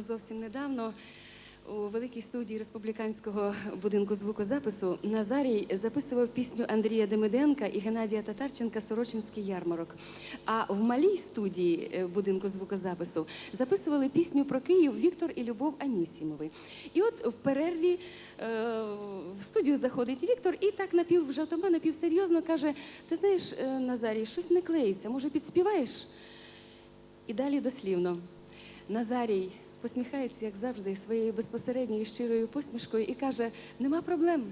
Зовсім недавно у великій студії республіканського будинку звукозапису Назарій записував пісню Андрія Демиденка і Геннадія Татарченка Сорочинський ярмарок. А в малій студії е, будинку звукозапису записували пісню про Київ Віктор і Любов Анісімови. І от в перерві е, в студію заходить Віктор і так напів жартома, напівсерйозно каже: Ти знаєш, е, Назарій, щось не клеїться, може підспіваєш? І далі дослівно. Назарій посміхається, як завжди, своєю безпосередньою щирою посмішкою і каже: нема проблем.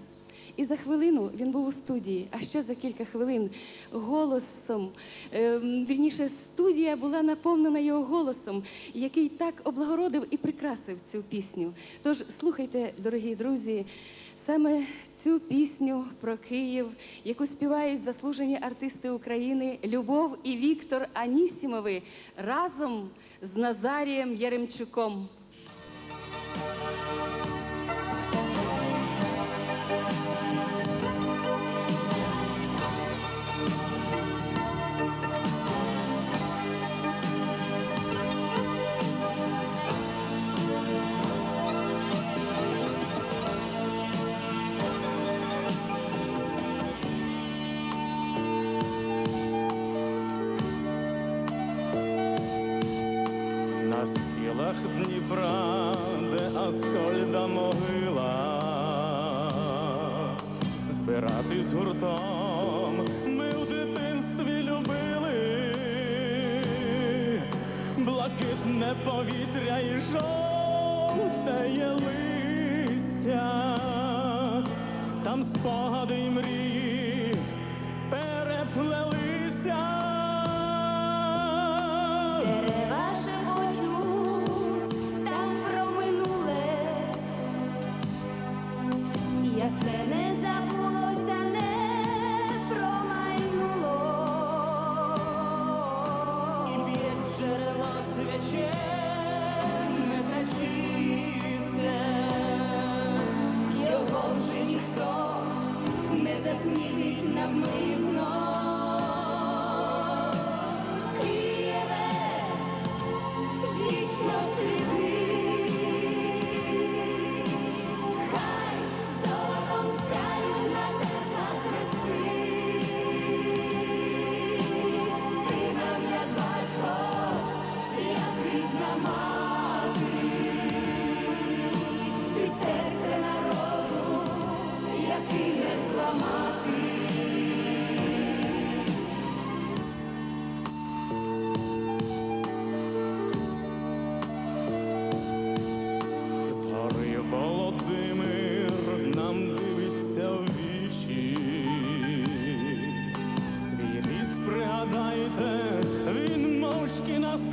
І за хвилину він був у студії, а ще за кілька хвилин голосом. ем, вірніше, студія була наповнена його голосом, який так облагородив і прикрасив цю пісню. Тож слухайте, дорогі друзі, саме цю пісню про Київ, яку співають заслужені артисти України Любов і Віктор Анісімови разом з Назарієм Яремчуком. Схилах Дніпра, де Аскольда могила, збиратись гуртом ми у дитинстві любили, блакитне повітря і жовте є листя, там спогади й мрії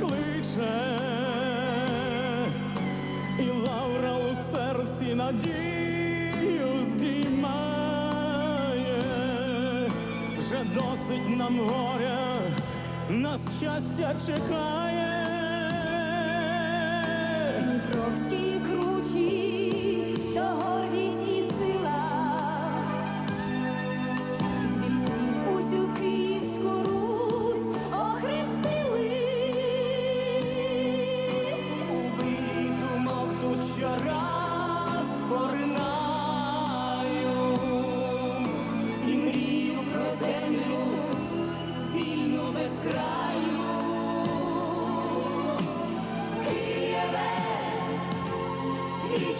кличе, і лавра у серці надію здіймає. Вже досить нам горя, нас щастя чекає.